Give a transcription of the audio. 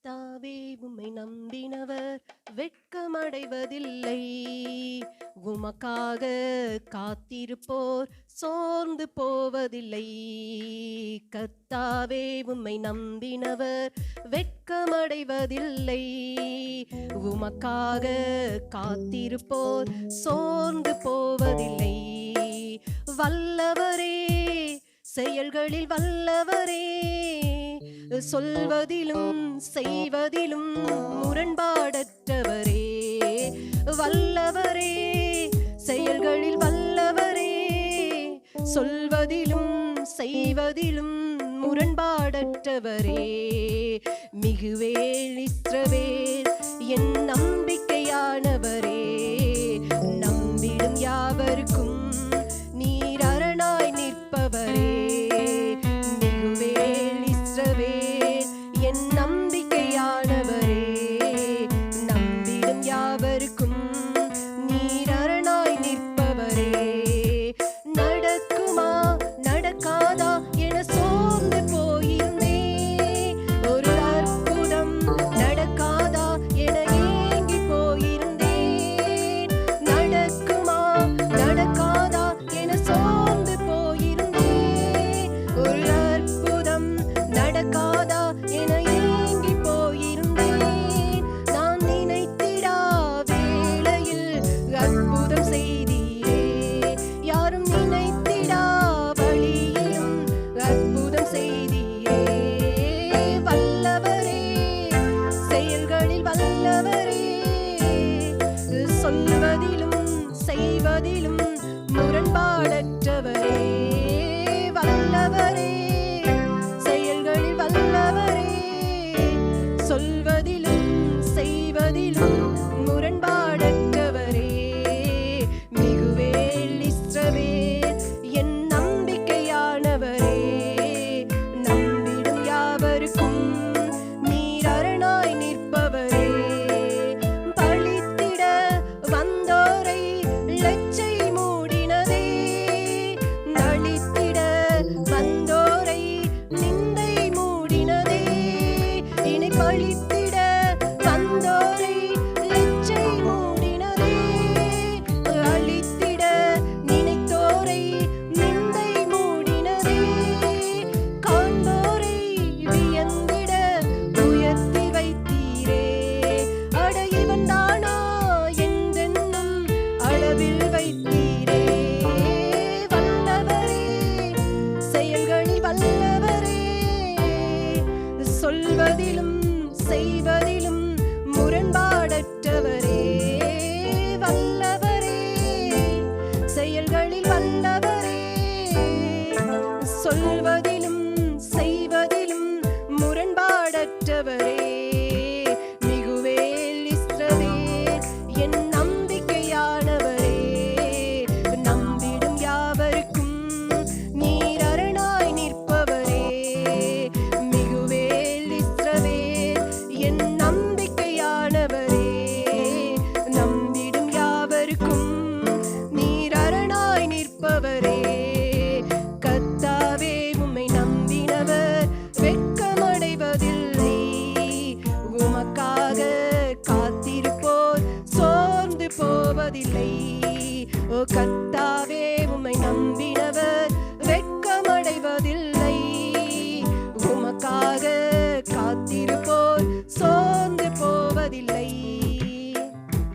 கர்த்தாவே உம்மை நம்பினவர் வெட்கமடைவதில்லை. உமக்காக காத்திருப்போர் சோர்ந்து போவதில்லை. கத்தாவே உம்மை நம்பினவர் வெட்கமடைவதில்லை. உமக்காக காத்திருப்போர் சோர்ந்து போவதில்லை. வல்லவரே செயல்களில் வல்லவரே சொல்வதிலும் செய்வதிலும் முரண்பாடற்றவரே. வல்லவரே செயல்களில் வல்லவரே. சொல்வதிலும் செய்வதிலும் முரண்பாடற்றவரே. மிகுவேல் இஸ்ரவே சொல்லுவதிலும் செய்வதிலும் முரண்பாடற்றவரே வல்லவரே. செயல்களில் வல்லவரே. சொல்வதிலும் செய்வதிலும் முரண்பாட சொல்வதிலும் செய்வதிலும் முரண்பாடற்றவரே வல்லவரே. செயல்களில் வல்லவரே சொல்வதில் போவதில்லை ஓ கத்தாவே உம்மை நம்பின